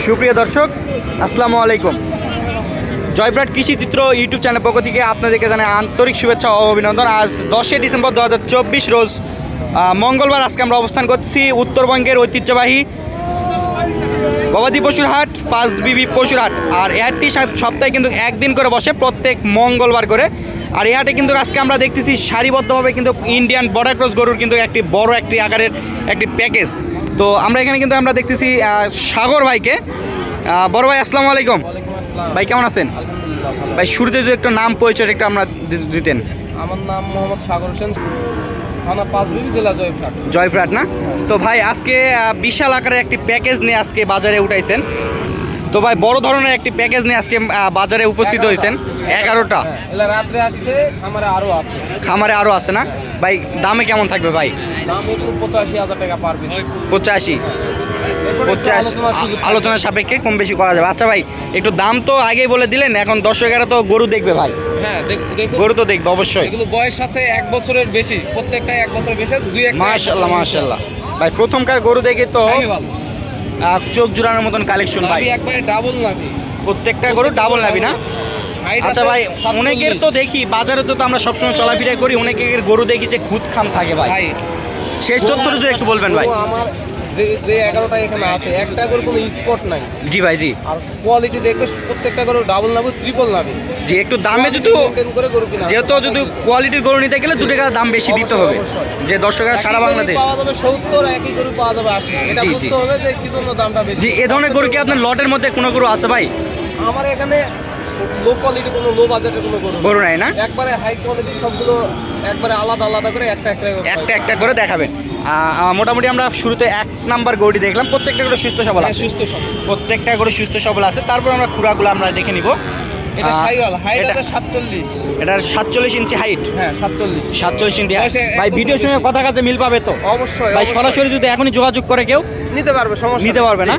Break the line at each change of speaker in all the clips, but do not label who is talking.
সুপ্রিয় দর্শক, আসসালামু আলাইকুম। জয়প্রাট কৃষি চিত্র ইউটিউব চ্যানেল পক্ষ থেকে আপনাদেরকে জানাই আন্তরিক শুভেচ্ছা ও অভিনন্দন। আজ দশই ডিসেম্বর দু হাজার চব্বিশ রোজ মঙ্গলবার আজকে আমরা অবস্থান করছি উত্তরবঙ্গের ঐতিহ্যবাহী গবাদি পশুর হাট, পাঁচ বিবি পশুর হাট। আর এই হাটটি সপ্তাহে কিন্তু একদিন করে বসে, প্রত্যেক মঙ্গলবার করে। আর এই হাটে কিন্তু আজকে আমরা দেখতেছি সারিবদ্ধভাবে কিন্তু ইন্ডিয়ান বর্ডার ক্রস গরুর কিন্তু একটি বড় একটি আকারের একটি প্যাকেজ। তো আমরা এখানে কিন্তু আমরা দেখতেছি সাগর ভাইকে। বড় ভাই আসসালামু আলাইকুম। ভাই কেমন আছেন? ভাই শুরুতে যদি একটু নাম পরিচয় একটা আমরা দিতেন।
আমার নাম মোহাম্মদ সাগর হোসেন থানা পাঁচবিবি জেলা জয়ফ্রাট
জয়প্রাট না? তো ভাই আজকে বিশাল আকারে একটি প্যাকেজ নিয়ে আজকে বাজারে উঠাইছেন। তো ভাই বড় ধরনের একটি প্যাকেজ নিয়ে আজকে বাজারে উপস্থিত হয়েছেন। এগারোটা।
হ্যাঁ রাত্রে আসছে আমার আরও আছে।
খামারে আরও আছে না? ভাই দামে কেমন থাকবে ভাই?
পঁচাশি হাজার টাকা পার পিস
পঁচাশি। আলোচনার সাপেক্ষে কম বেশি করা যাবে। আচ্ছা ভাই একটু দাম তো আগেই বলে দিলেন এখন দর্শকেরা তো গরু দেখবে ভাই।
হ্যাঁ
গরু তো দেখবে অবশ্যই।
এগুলো বয়স আছে এক বছরের বেশি। প্রত্যেকটা এক বছরের বেশি দুই এক
মাশাল্লাহ মাশাল্লাহ ভাই প্রথমকার গরু দেখে তো চোখ জোড়ানোর মতন কালেকশন ভাই।
একবারে ডাবল নাভি।
প্রত্যেকটা গরু ডাবল নাবি না? আচ্ছা ভাই অনেকের তো দেখি বাজারে তো তো আমরা সবসময় চলাফেরা করি অনেকের গরু দেখি যে খুদ খাম থাকে ভাই। শেষ তথ্যটা একটু বলবেন ভাই।
আমার যে যে এগারোটা এখানে আছে একটা করে কোনো স্পট নাই।
জি ভাই জি।
আর কোয়ালিটি দেখবে প্রত্যেকটা গরু ডাবল নাভি ট্রিপল নাভি
জি একটু দামে যদি
করে গরু কিনা।
যেহেতু যদি কোয়ালিটির গরু নিতে গেলে দু টাকা দাম বেশি দিতে হবে। যে দর্শকেরা সারা বাংলাদেশ
পাওয়া যাবে সত্তর একই গরু পাওয়া যাবে আশি। এটা। বুঝতে হবে যে কি জন্য দামটা বেশি।
জি এ ধরনের গরু কি আপনার লটের মধ্যে কোনো গরু আছে ভাই?
আমার এখানে লো কোয়ালিটি কোনো লো বাজেটের কোনো গরু।
গরু নাই না?
একবারে হাই কোয়ালিটি সবগুলো একবারে আলাদা আলাদা করে একটা একটা করে
একটা একটা করে দেখাবেন। মোটামুটি আমরা শুরুতে এক নাম্বার গরুটি দেখলাম। প্রত্যেকটা করে সুস্থ সবল
হ্যাঁ,
আছে।
সুস্থ সবল।
প্রত্যেকটা করে সুস্থ সবল আছে। তারপর আমরা খুরাগুলো আমরা দেখে নিব।
এটা সাইওয়াল হাইট আছে সাতচল্লিশ।
এটার ইঞ্চি হাইট
হ্যাঁ সাতচল্লিশ।
সাতচল্লিশ ইঞ্চি height। ভাই ভিডিওর সঙ্গে কথা কাছে মিল পাবে তো?
অবশ্যই
ভাই। সরাসরি যদি এখনই যোগাযোগ করে কেউ
নিতে পারবে সমস্যা
নিতে পারবে না?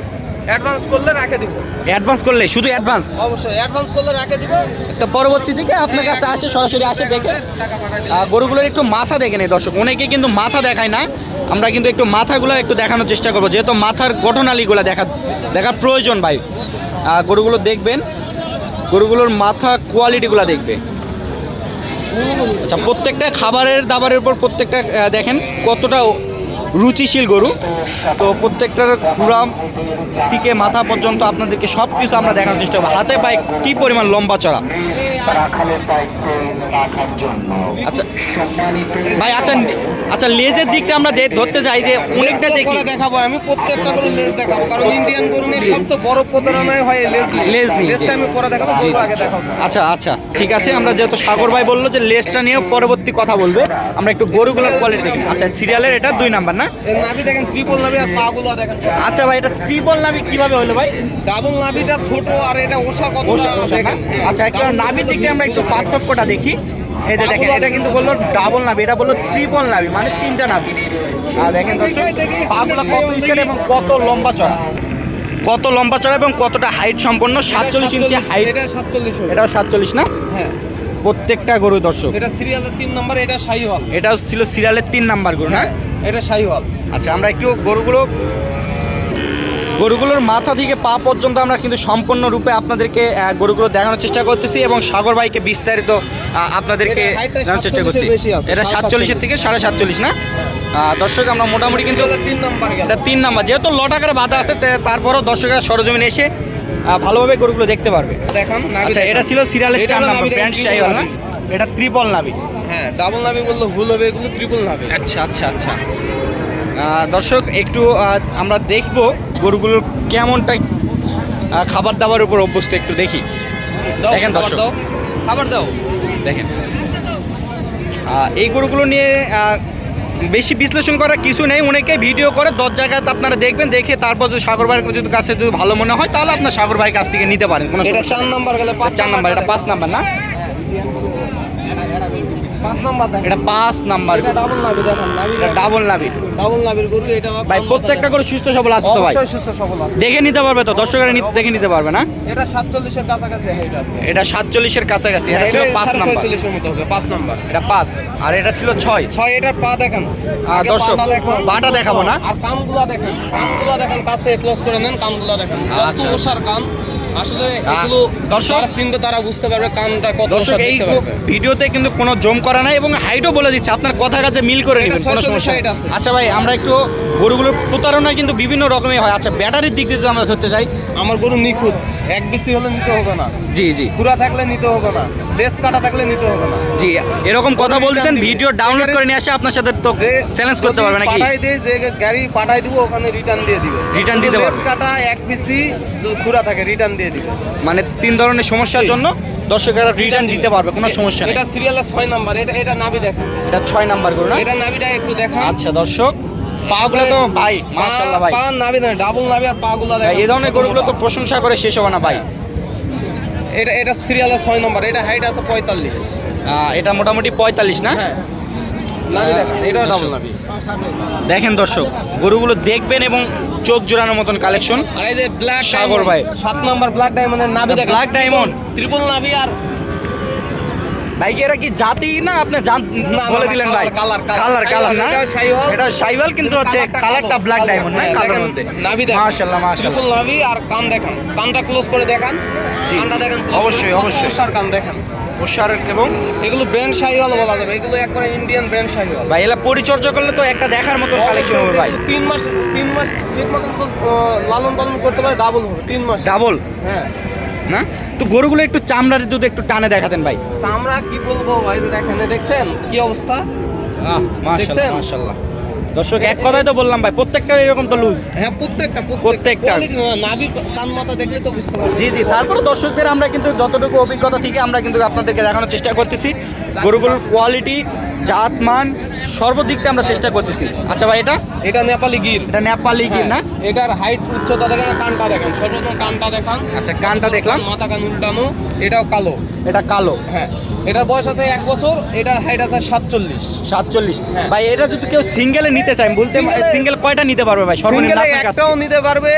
অ্যাডভান্স করলে রাখে দিব।
অ্যাডভান্স করলে শুধু অ্যাডভান্স
অবশ্যই অ্যাডভান্স করলে রাখে দিব।
তো পরবর্তী দিকে আপনার কাছে আসে সরাসরি আসে দেখে। আহ, গরুগুলোর একটু মাথা দেখে নেই দর্শক। অনেকে কিন্তু মাথা দেখায় না। আমরা কিন্তু একটু মাথাগুলো একটু দেখানোর চেষ্টা করব। যেহেতু মাথার গঠনালীগুলো দেখা দেখার প্রয়োজন ভাই। গরুগুলো দেখবেন গরুগুলোর মাথা কোয়ালিটিগুলো দেখবে। আচ্ছা প্রত্যেকটা খাবারের দাবারের উপর প্রত্যেকটা দেখেন কতটা রুচিশীল গরু। তো প্রত্যেকটার খুরাম থেকে মাথা পর্যন্ত আপনাদেরকে সব কিছু আমরা দেখানোর চেষ্টা করব। হাতে পায়ে কী পরিমাণ লম্বা চড়া? আচ্ছা ভাই আচ্ছা আচ্ছা লেজের দিকটা আমরা ধরতে চাই যে অনেকটা দেখি।
দেখাবো আমি প্রত্যেকটা গরু লেজ দেখাবো কারণ ইন্ডিয়ান গরু নিয়ে সবচেয়ে বড় প্রতারণাই হয় লেজ
লেজ নিয়ে,
লেজটা আমি পরে দেখাবো
জি,
আগে দেখাবো।
আচ্ছা আচ্ছা ঠিক আছে আমরা যেহেতু সাগর ভাই বলল যে লেজটা নিয়েও পরবর্তী কথা বলবে আমরা একটু গরুগুলোর কোয়ালিটি দেখি। আচ্ছা সিরিয়ালের এটা দুই নাম্বার না?
নাভি দেখেন ত্রিপল নাভি আর পা গুলো দেখেন।
আচ্ছা ভাই এটা ত্রিপল নাবি কীভাবে হলো ভাই?
ডাবল নাভিটা ছোট আর এটা ওষা কত
ওষা, ওষা
দেখেন হ্যাঁ,
আচ্ছা একটু
double
নাভির আমরা একটু পার্থক্যটা দেখি। এই যে দেখেন এটা কিন্তু বলল ডাবল নাবি এটা বলল ট্রিপল নাবি মানে তিনটা নাবি আর দেখেন দর্শক পাগুলো কত এবং কত লম্বা চড়া। কত লম্বা চড়া এবং কতটা হাইট সম্পন্ন সাতচল্লিশ ইঞ্চি হাইট
এটা সাতচল্লিশ।
এটাও সাতচল্লিশ না?
হ্যাঁ।
প্রত্যেকটা গরু দর্শক।
এটা সিরিয়ালের তিন নম্বর এটা শাহিওয়াল
এটা ছিল সিরিয়ালের তিন নাম্বার গরু না?
হ্যাঁ এটা শাহিওয়াল
আচ্ছা আমরা একটু গরুগুলো গরুগুলোর মাথা থেকে পা পর্যন্ত আমরা কিন্তু সম্পূর্ণরূপে আপনাদেরকে গরুগুলো দেখানোর চেষ্টা করতেছি এবং সাগর ভাইকে বিস্তারিত আপনাদেরকে দেখানোর চেষ্টা
47
করছি। এটা সাতচল্লিশের থেকে সাড়ে সাতচল্লিশ না? দর্শক আমরা মোটামুটি কিন্তু
তিন নম্বর
এটা তিন নাম্বার। যেহেতু ল টাকার বাধা আছে তারপরও দর্শকেরা সরজমিনে এসে ভালোভাবে গরুগুলো দেখতে পারবে।
দেখান
আচ্ছা এটা ছিল সিরিয়ালের চার নাম্বার
triple
সাইওয়াল না? এটা ত্রিপল নাবি
হ্যাঁ ডাবল নাভি বললে ভুল হবে এগুলো ট্রিপল নাভি।
আচ্ছা আচ্ছা আচ্ছা। দর্শক একটু আমরা দেখব গরুগুলোর কেমনটা খাবার দাবার উপর অভ্যস্ত একটু দেখি। দেখেন দর্শক।
খাবার দাও।
দেখেন। এই গরুগুলো নিয়ে বেশি বিশ্লেষণ করার কিছু নেই। অনেকে ভিডিও করে দশ জায়গায় আপনারা দেখবেন দেখে তারপর যদি সাগর ভাইয়ের যদি কাছে যদি ভালো মনে হয় তাহলে আপনার সাগর ভাইয়ের কাছ থেকে নিতে পারেন কোনো
চার। নাম্বার গেলে পাঁচ
চার নাম্বার এটা পাঁচ নাম্বার না? এটা পাঁচ নাম্বার
ডাবল নাবি দেখেন
এটা ডাবল নাবি
ডাবল গরু এটা
ভাই প্রত্যেকটা করে সুস্থ সবল আছে তো ভাই?
সুস্থ সবল আছে।
দেখে নিতে পারবে তো? দর্শকেরা দেখে নিতে পারবে না?
এটা সাতচল্লিশের কাছাকাছি হাইট আছে।
এটা কাছাকাছি এটা ছিল
এটা
পাঁচ
সাড়ে
নাম্বার
মতো হবে পাঁচ নাম্বার।
এটা পাঁচ আর এটা ছিল ছয়।
ছয় এটার পা দেখেন। আগে
দর্শক,
পাটা
দেখাবো না?
আর কানগুলা দেখেন কানগুলা দেখেন কাছ থেকে ক্লোজ করে নেন কানগুলা দেখেন। কত
আচ্ছা।
ওষার কান। আসলে এগুলো
দর্শক-
যারা তারা বুঝতে পারবে কানটা কত
দর্শক এই ভিডিওতে কিন্তু কোনো জম করা নাই এবং হাইটও বলে দিচ্ছে। আপনার কথার কাছে মিল করে নেবেন কোনো সমস্যা। আচ্ছা ভাই আমরা একটু গরুগুলোর প্রতারণা কিন্তু বিভিন্ন রকমের হয়। আচ্ছা ব্যাটারির দিক দিয়ে যদি আমরা ধরতে চাই।
আমার গরু নিখুঁত। এক বেশি হলে নিতে হবে না।
জি জি।
পুরা থাকলে নিতে হবে না। লেস কাটা থাকলে নিতে হবে না।
জি এরকম কথা বলছেন ভিডিও ডাউনলোড করে নিয়ে আসে আপনার সাথে তো চ্যালেঞ্জ করতে পারবে নাকি?
পাঠাই দেয় যে গাড়ি পাঠাই দিব ওখানে রিটার্ন দিয়ে দিবে।
Return দিতে
লেস কাটা এক পিসি পুরা থাকে রিটার্ন দিয়ে দিবে।
মানে তিন ধরনের সমস্যার জন্য দর্শকেরা রিটার্ন দিতে পারবে কোনো সমস্যা নেই।
এটা সিরিয়ালের ছয় নাম্বার এটা এটা নাবি দেখেন।
এটা ছয় নাম্বার গরু না?
এটা নাবিটা একটু দেখান।
আচ্ছা দর্শক পাগুলো তো ভাই মাশাআল্লাহ ভাই।
পা নাবি না ডাবল নাবি আর পাগুলা দেখেন।
এই ধরনের গরুগুলো তো প্রশংসা করে শেষ হবে না ভাই।
এটা এটা সিরিয়ালের ছয় নাম্বার এটা হাইট আছে পঁয়তাল্লিশ।
এটা মোটামুটি পঁয়তাল্লিশ না?
হ্যাঁ। দেখেন এটা ডাবল নাবি
দেখেন দর্শক গরুগুলো দেখবেন এবং চোখ জোড়ানোর মতন কালেকশন
আর এই যে ব্ল্যাক
সাগর ভাই।
সাত নাম্বার ব্ল্যাক ডায়মন্ডের দেখেন।
Black diamond?
ত্রিপল নাবি আর
ভাই কি এরা কি জাতি না? আপনি বলে দিলেন ভাই।
colour,
কালার কালার না?
এটা।
শাইওয়াল। কিন্তু হচ্ছে
কালারটা
ব্ল্যাক ডায়মন্ড না?
হ্যাঁ,
কালার মধ্যে।
নাভি দেখেন।
মাশাআল্লাহ মাশাআল্লাহ।
নাভি আর কান দেখেন। কানটা ক্লোজ করে দেখান। কানটা দেখেন
অবশ্যই, অবশ্যই।
সার কান দেখেন।
এবং
এগুলো ব্র্যান্ড শাহিওয়াল বলা যাবে। এগুলো একবারে ইন্ডিয়ান ব্র্যান্ড শাহিওয়াল
ভাই এলা পরিচর্যা করলে তো একটা দেখার মতো কালেকশন হবে ভাই।
তিন মাস তিন মাস ঠিক মতো লালন পালন করতে পারে ডাবল হবে তিন মাস।
ডাবল
হ্যাঁ।
না? তো গরুগুলো একটু চামড়ার যদি একটু টানে দেখাতেন ভাই।
চামড়া কি বলব ভাই দেখেন দেখছেন? কি অবস্থা? দেখছেন?
মাশাআল্লাহ। দর্শক এক কথাই তো বললাম ভাই প্রত্যেকটা এরকম তো লুজ।
হ্যাঁ প্রত্যেকটা
প্রত্যেকটা।
নাভি কান মাথা দেখলে তো বুঝতে পারবে
জি জি তারপরে দর্শকদের আমরা কিন্তু যতটুকু অভিজ্ঞতা থেকে আমরা কিন্তু আপনাদেরকে দেখানোর চেষ্টা করতেছি। গরুগুলোর কোয়ালিটি জাতমান সর্বদিক থেকে আমরা চেষ্টা করতেছি। আচ্ছা ভাই এটা?
এটা নেপালি গির।
এটা নেপালি না
হ্যাঁ, এটার হাইট উচ্চতা দেখেন কানটা দেখেন। সর্বপ্রথম কানটা দেখান।
আচ্ছা কানটা দেখলাম।
মাথা কান উল্টানো এটাও কালো।
এটা কালো।
হ্যাঁ এটার বয়স আছে এক বছর এটার হাইট আছে সাতচল্লিশ।
সাতচল্লিশ।
হ্যাঁ।
ভাই এটা যদি কেউ সিঙ্গেলে নিতে চায় বলতে সিঙ্গেল কয়টা নিতে পারবে ভাই? সর্বনিম্ন
একটাও নিতে পারবে।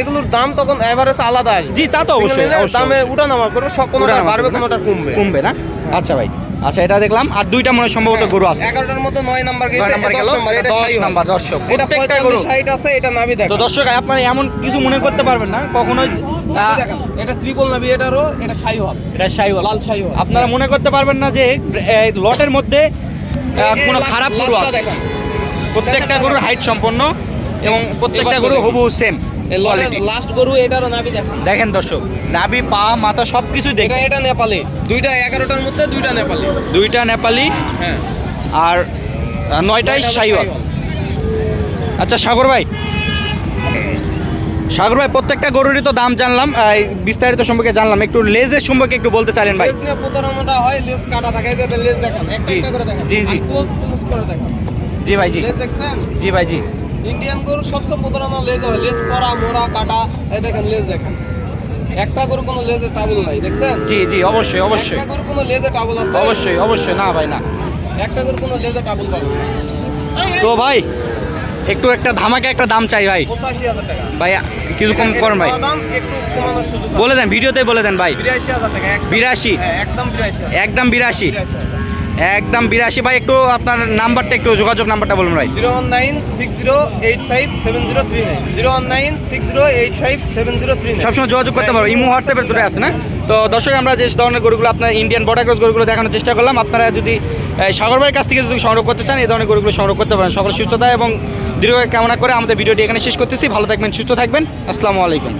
এগুলোর দাম তখন এভারেজ আলাদা। আসবে
জি তা তো অবশ্যই
দামে উঠানামা করবে সব কোনোটা বাড়বে
না?
কোনোটা কমবে।
কমবে না? আচ্ছা ভাই। আচ্ছা এটা দেখলাম। আর দুইটা মনে সম্ভবত গরু আছে।
মধ্যে নয় নাম্বার গেছে
নাম্বার
দশ
গেল?
নাম্বার এটা।
নাম্বার দর্শক প্রত্যেকটা গরু।
পঁয়তাল্লিশ হাইট আছে এটা নাভি
তো দর্শক আপনারা এমন কিছু মনে করতে পারবেন না
দেখেন। এটা ত্রিপল নাভি এটারও এটা শাহিওয়াল
এটা শাইওয়াল
লাল শাহিওয়াল।
আপনারা মনে করতে পারবেন না যে লটের মধ্যে কোনো খারাপ গরু আছে। প্রত্যেকটা গরুর হাইট সম্পন্ন এবং প্রত্যেকটা গরু। হুবহু সেম
লাস্ট গরু এটারও নাভি দেখেন।
দেখেন দর্শক নাভি পা মাথা সব কিছু দেখেন।
এটা নেপালি। দুইটা এগারোটার মধ্যে দুইটা নেপালি।
দুইটা নেপালি
হ্যাঁ।
আর নয়টাই শাইওয়াল আচ্ছা সাগর ভাই। সাগর ভাই প্রত্যেকটা গরুরই তো দাম জানলাম। বিস্তারিত সম্পর্কে জানলাম। একটু লেজের সম্পর্কে একটু বলতে চাইলেন ভাই।
প্রতারণাটা হয় লেজ কাটা থাকে লেজ দেখেন একটা
জি,
করে দেখেন।
জি, জি।
ক্লোজ ক্লোজ করে দেখেন।
জি ভাই জি। জি ভাই জি।
ইন্ডিয়ান গরু সবচেয়ে প্রতারণা লেজ হয় লেজ পরা মোড়া কাটা এই দেখেন লেজ দেখেন। একটা গরু কোনো লেজে টাবল নাই দেখছেন?
জি জি অবশ্যই অবশ্যই।
একটা গরু কোনো লেজে টাবল আছে?
অবশ্যই অবশ্যই না ভাই না।
একটা গরু কোনো লেজে টাবল পাবে
তো ভাই একটু একটা ধামাকে একটা দাম চাই ভাই।
পঁচাশি হাজার টাকা।
ভাই কিছু কম করেন ভাই। বলে দেন ভিডিওতে বলে দেন ভাই।
বিরাশি হাজার টাকা একদম।
বিরাশি।
হ্যাঁ একদম বিরাশি।
একদম বিরাশি। একদম বিরাশি। ভাই একটু আপনার নাম্বারটা একটু যোগাযোগ নাম্বারটা বলুন ভাই।
Zero one nine six zero eight five seven zero three nine. Zero one nine six zero eight five seven zero three nine.
সবসময় যোগাযোগ করতে পারব ইমো হোয়াটসঅ্যাপের দুটো আছে না? তো দর্শক আমরা যে ধরনের গরুগুলো আপনার ইন্ডিয়ান বর্ডার ক্রস গরুগুলো দেখানোর চেষ্টা করলাম আপনারা যদি সাগর ভাইয়ের কাছ থেকে যদি সংগ্রহ করতে চান এই ধরনের গরুগুলো সংগ্রহ করতে পারেন। সকল সুস্থতা এবং দীর্ঘ কামনা করে আমাদের ভিডিওটি এখানে শেষ করতেছি। ভালো থাকবেন সুস্থ থাকবেন। আসসালামু আলাইকুম।